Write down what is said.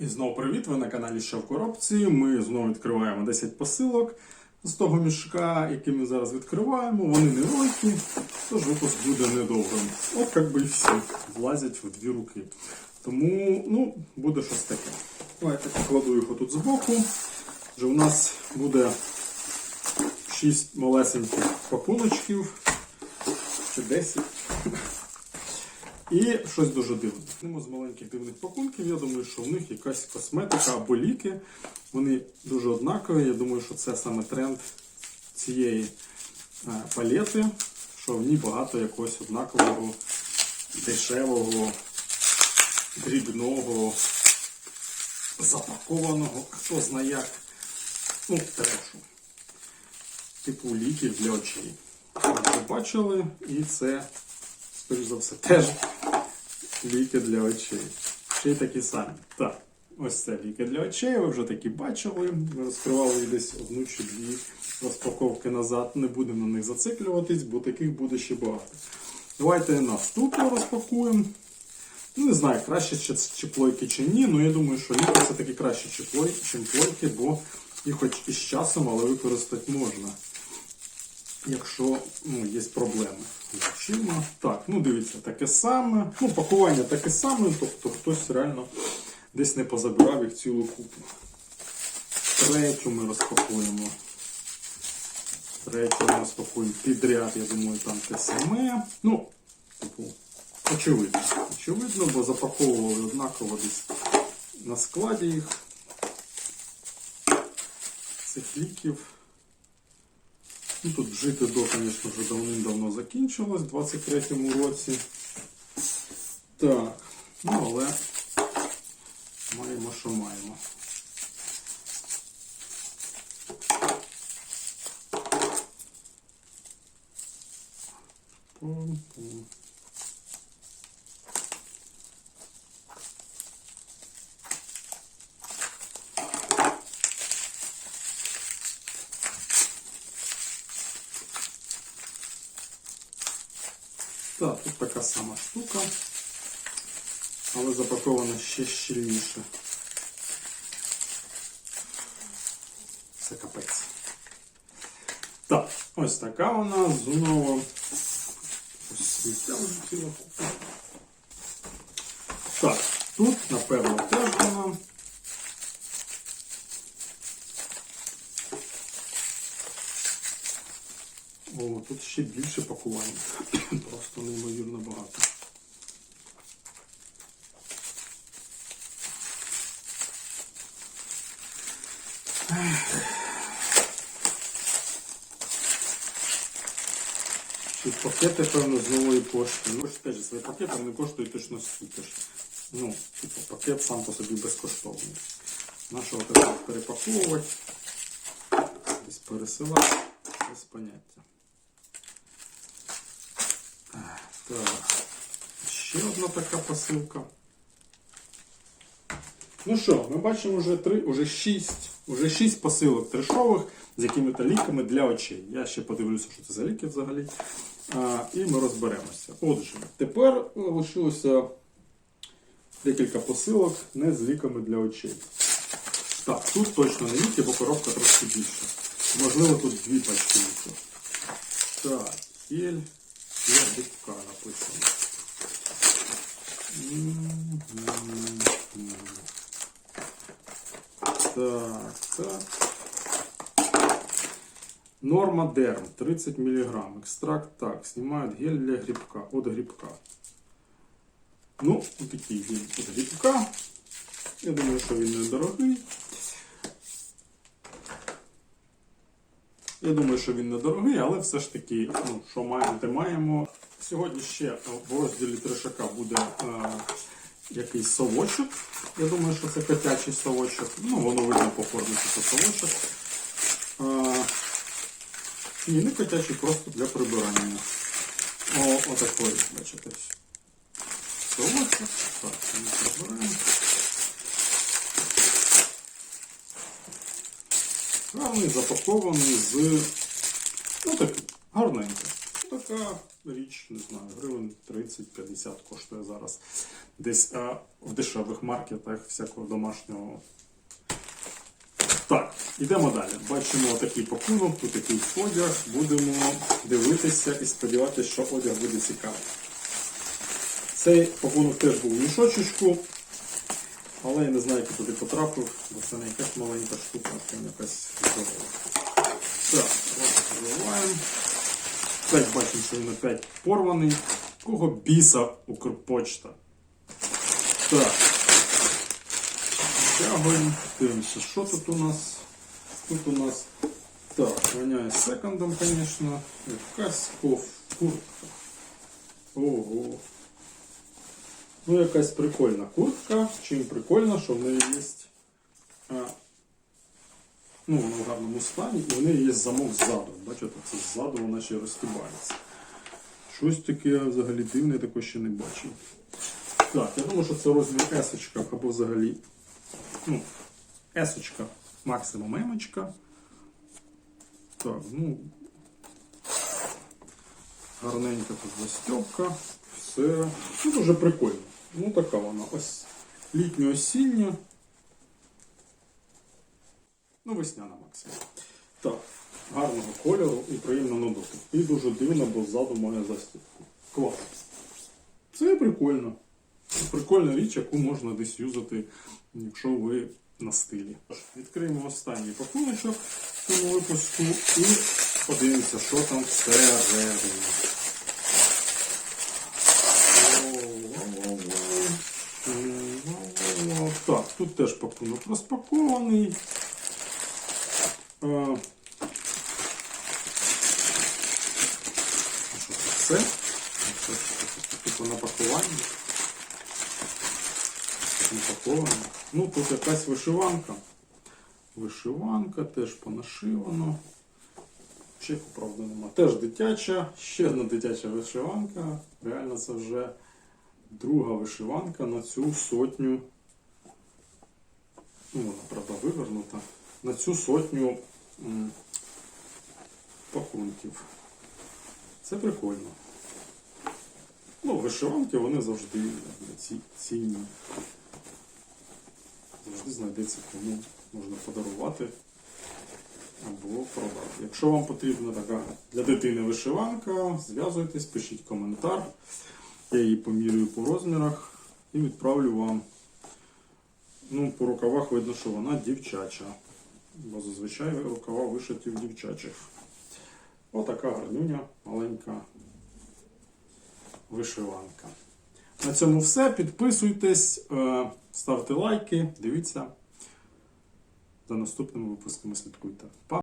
І знову привіт! Ви на каналі Що в коробці. Ми знову відкриваємо 10 посилок з того мішка, який ми зараз відкриваємо. Вони невеликі, тож випуск буде недовгим. От як би і всі влазять в дві руки. Тому ну, буде щось таке. Давайте покладу їх отут збоку. Вже у нас буде 6 малесеньких пакуночків. Чи 10. І щось дуже дивне. Почнемо з маленьких дивних пакунків. Я думаю, що в них якась косметика або ліки. Вони дуже однакові. Я думаю, що це саме тренд цієї е, палети, що в ній багато якогось однакового, дешевого, дрібного, запакованого, хто знає як, ну, трешу. Типу ліків для очей. Ви бачили, і це скоріш за все, теж ліки для очей. Ще й такі самі. Так, ось це ліки для очей, ви вже такі бачили. Ми розкривали десь одну чи дві розпаковки назад. Не будемо на них зациклюватись, бо таких буде ще багато. Давайте наступну розпакуємо. Ну, не знаю, краще чи, чи плойки чи ні, але я думаю, що ліки все-таки краще, чи плой, чим плойки, бо їх хоч і з часом, але використати можна якщо ну, є проблеми з очима. Так, ну дивіться, таке саме. Ну, пакування таке саме, тобто хтось реально десь не позабирав їх цілу купу. Третю ми розпакуємо. Третю ми розпакуємо підряд, я думаю, там те саме. Ну, типу, очевидно. Очевидно, бо запаковували однаково десь на складі їх. Цих ліків. Ну, тут жити до, звісно, вже давним-давно закінчилось в 23-му році. Так, ну але маємо, що маємо. Так, тут така сама штука, але запакована ще щільніше. Це капець. Так, ось така вона знову. Ось сміття вже. Так, тут, напевно, теж вона. О, тут ще більше пакування. Просто неймовірно багато. Тут пакети, певно, з нової пошти. Ну, теж свої пакети вони коштують точно ж. Ну, типу, пакет сам по собі безкоштовний. Нашого треба перепаковувати, десь пересилати, без поняття. Так, ще одна така посилка. Ну що, ми бачимо вже три, уже шість, уже шість посилок трешових з якими-то ліками для очей. Я ще подивлюся, що це за ліки взагалі. А, і ми розберемося. Отже, тепер лишилося декілька посилок не з ліками для очей. Так, тут точно не ліки, бо коробка трошки більша. Можливо, тут дві пачки. Так, гель. Для. Так, так. Норма дерм 30 мг. Экстракт так. Снимают гель для грибка. От грибка. Ну, такий гель від грибка. Я думаю, що він недорогий. Я думаю, що він недорогий, але все ж таки, ну, що маємо, те маємо. Сьогодні ще в розділі трешака буде е, якийсь совочок. Я думаю, що це котячий совочок. Ну, воно видно по формі, що це совочок. Е, ні, не котячий, просто для прибирання. О, отакий, бачите. Совочок. Так, ми прибираємо. Гарний, запакований з. Ну такий, гарненький. Така річ, не знаю, гривень 30-50 коштує зараз. Десь а, в дешевих маркетах всякого домашнього. Так, йдемо далі. Бачимо такий пакунок, тут такий одяг. Будемо дивитися і сподіватися, що одяг буде цікавий. Цей пакунок теж був в мішочечку, але я не знаю, як туди потрапив, бо це не якась маленька штука, а якась здорова. Так. Що він опять порваний. Кого біса Укрпочта? Так. Тягуємо, дивимося, що тут у нас. Тут у нас так, воняє секондом, звісно. Якась куртка. Ого. Ну, якась прикольна куртка. Чим прикольна, що в неї є. А, ну, вона в гарному стані, і в неї є замок ззаду. Бачите, це ззаду вона ще розтібається. Щось таке взагалі дивне, я такого ще не бачив. Так, я думаю, що це розмір есочка або взагалі. Ну, есочка, максимум емочка. Так, ну. Гарненька тут застібка. Все. Ну, дуже прикольно. Ну, така вона. Ось літньо-осіння. Ну, весняна максимум. Так, гарного кольору і приємно на дотик. І дуже дивно, бо ззаду має застібку. Клас. Це прикольно. Прикольна річ, яку можна десь юзати, якщо ви на стилі. Відкриємо останній пакуночок в цьому випуску і подивимося, що там всередині. Так, тут теж пакунок розпакований. А, Що це все? Це Типу на пакуванні. Напаковано. Ну, тут якась вишиванка. Вишиванка теж понашивано. Чеку, правда, нема. Теж дитяча, ще одна дитяча вишиванка. Реально це вже друга вишиванка на цю сотню. Ну, вона, правда, вивернута. На цю сотню пакунків. Це прикольно. Ну, вишиванки вони завжди ці, цінні. Завжди знайдеться кому можна подарувати або продати. Якщо вам потрібна така для дитини вишиванка, зв'язуйтесь, пишіть коментар. Я її помірюю по розмірах і відправлю вам. Ну, по рукавах видно, що вона дівчача. Бо зазвичай рукава вишиті в дівчачих. Отака гарнюня, маленька вишиванка. На цьому все. Підписуйтесь, е, ставте лайки, дивіться. За наступними випусками слідкуйте. Па!